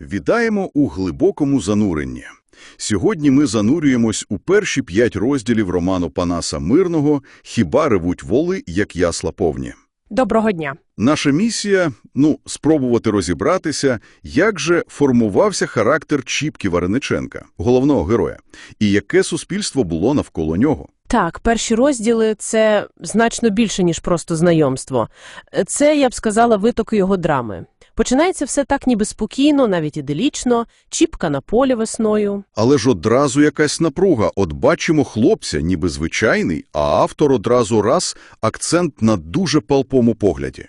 Вітаємо у глибокому зануренні. Сьогодні ми занурюємось у перші п'ять розділів роману Панаса Мирного «Хіба ревуть воли, як ясла повні». Доброго дня. Наша місія – ну, спробувати розібратися, як же формувався характер Чіпки Варениченка, головного героя, і яке суспільство було навколо нього. Так, перші розділи це значно більше, ніж просто знайомство. Це, я б сказала, витоки його драми. Починається все так ніби спокійно, навіть іделічно, чіпка на полі весною. Але ж одразу якась напруга. От бачимо хлопця, ніби звичайний, а автор одразу раз акцент на дуже палпому погляді.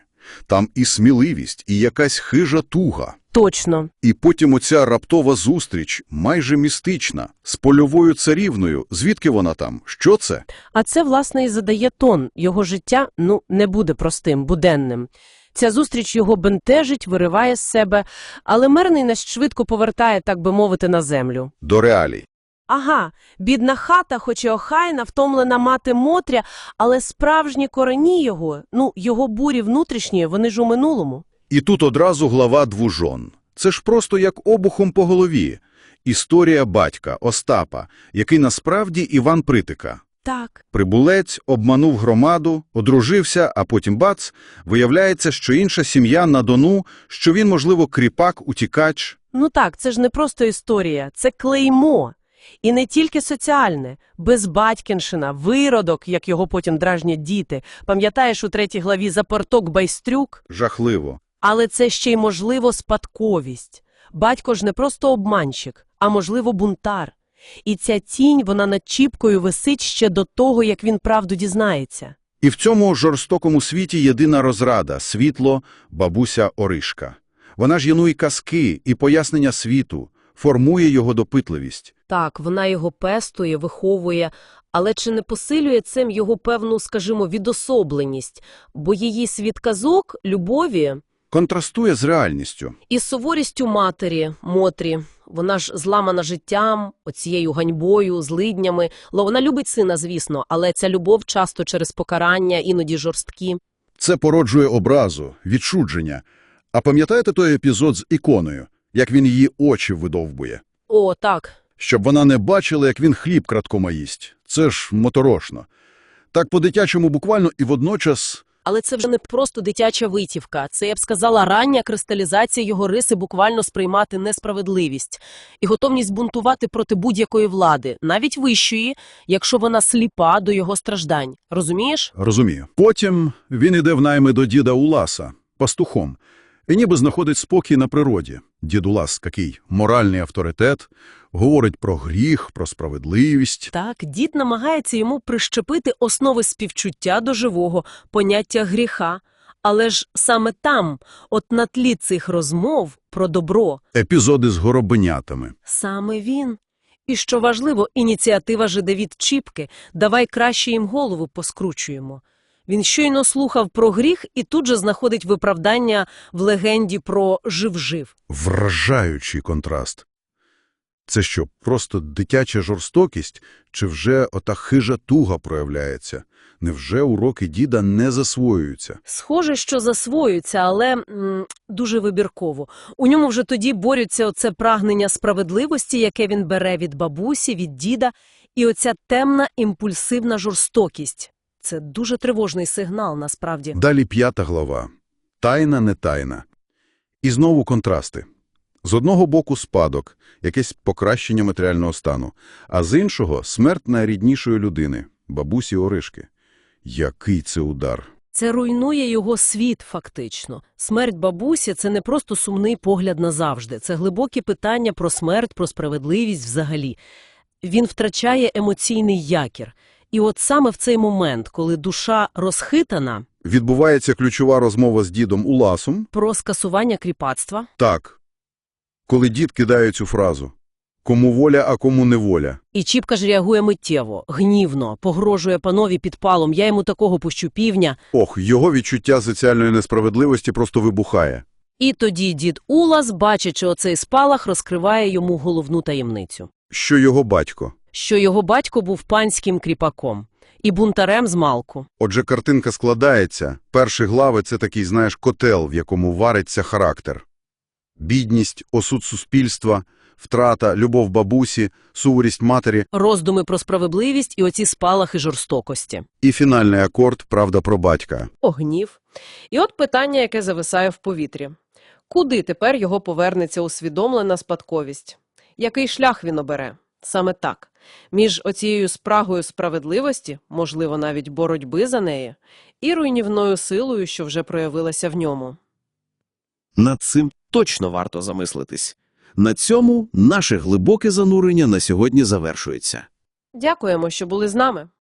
Там і сміливість, і якась хижа туга. Точно. І потім оця раптова зустріч, майже містична, з польовою царівною. Звідки вона там? Що це? А це, власне, і задає тон. Його життя, ну, не буде простим, буденним. Ця зустріч його бентежить, вириває з себе, але Мирний нас швидко повертає, так би мовити, на землю. До реалій. Ага, бідна хата, хоч і охайна, втомлена мати Мотря, але справжні корені його, ну, його бурі внутрішні, вони ж у минулому. І тут одразу глава двужон. Це ж просто як обухом по голові. Історія батька, Остапа, який насправді Іван Притика. Так. Прибулець обманув громаду, одружився, а потім бац, виявляється, що інша сім'я на Дону, що він, можливо, кріпак, утікач. Ну так, це ж не просто історія, це клеймо. І не тільки соціальне, безбатькінщина, виродок, як його потім дражнять діти. Пам'ятаєш у третій главі за порток байстрюк? Жахливо. Але це ще й, можливо, спадковість. Батько ж не просто обманщик, а, можливо, бунтар. І ця тінь, вона над Чіпкою висить ще до того, як він правду дізнається. І в цьому жорстокому світі єдина розрада – світло, бабуся Оришка. Вона ж янує казки і пояснення світу, формує його допитливість. Так, вона його пестує, виховує, але чи не посилює цим його певну, скажімо, відособленість? Бо її світ казок, любові Контрастує з реальністю. із суворістю матері, Мотрі, вона ж зламана життям, оцією ганьбою, злиднями. Ло вона любить сина, звісно, але ця любов часто через покарання, іноді жорсткі. Це породжує образу, відчудження. А пам'ятаєте той епізод з іконою, як він її очі видовбує? О, так. Щоб вона не бачила, як він хліб краткома їсть. Це ж моторошно. Так по-дитячому буквально і водночас... Але це вже не просто дитяча витівка. Це, я б сказала, рання кристалізація його риси буквально сприймати несправедливість і готовність бунтувати проти будь-якої влади, навіть вищої, якщо вона сліпа до його страждань. Розумієш? Розумію. Потім він іде в найми до діда Уласа, пастухом, і ніби знаходить спокій на природі. Дід Улас, який моральний авторитет, говорить про гріх, про справедливість. Так, дід намагається йому прищепити основи співчуття до живого, поняття гріха. Але ж саме там, от на тлі цих розмов про добро, Епізоди з горобенятами. Саме він. І що важливо, ініціатива же від Чіпки «давай краще їм голову поскручуємо». Він щойно слухав про гріх і тут же знаходить виправдання в легенді про «жив-жив». Вражаючий контраст. Це що, просто дитяча жорстокість? Чи вже ота хижа туга проявляється? Невже уроки діда не засвоюються? Схоже, що засвоюється, але м, дуже вибірково. У ньому вже тоді борються оце прагнення справедливості, яке він бере від бабусі, від діда, і оця темна імпульсивна жорстокість. Це дуже тривожний сигнал, насправді. Далі п'ята глава. Тайна, не тайна. І знову контрасти. З одного боку спадок, якесь покращення матеріального стану, а з іншого – смерть найріднішої людини, бабусі Оришки. Який це удар! Це руйнує його світ, фактично. Смерть бабусі – це не просто сумний погляд назавжди. Це глибокі питання про смерть, про справедливість взагалі. Він втрачає емоційний якір. І от саме в цей момент, коли душа розхитана Відбувається ключова розмова з дідом Уласом. про скасування кріпацтва, Так. Коли дід кидає цю фразу «Кому воля, а кому не воля». і Чіпка ж реагує миттєво, гнівно, погрожує панові підпалом, я йому такого пущу півня. Ох, його відчуття соціальної несправедливості просто вибухає. І тоді дід Улас, бачачи оцей спалах, розкриває йому головну таємницю. Що його батько. що його батько був панським кріпаком і бунтарем з малку. Отже, картинка складається. Перші глави – це такий, знаєш, котел, в якому вариться характер. Бідність, осуд суспільства, втрата, любов бабусі, суворість матері Роздуми про справедливість і оці спалахи жорстокості. і фінальний акорд «Правда про батька». Огнів. І от питання, яке зависає в повітрі. Куди тепер його повернеться усвідомлена спадковість? Який шлях він обере? Саме так. Між оцією спрагою справедливості, можливо, навіть боротьби за неї, і руйнівною силою, що вже проявилася в ньому. Над цим точно варто замислитись. На цьому наше глибоке занурення на сьогодні завершується. Дякуємо, що були з нами.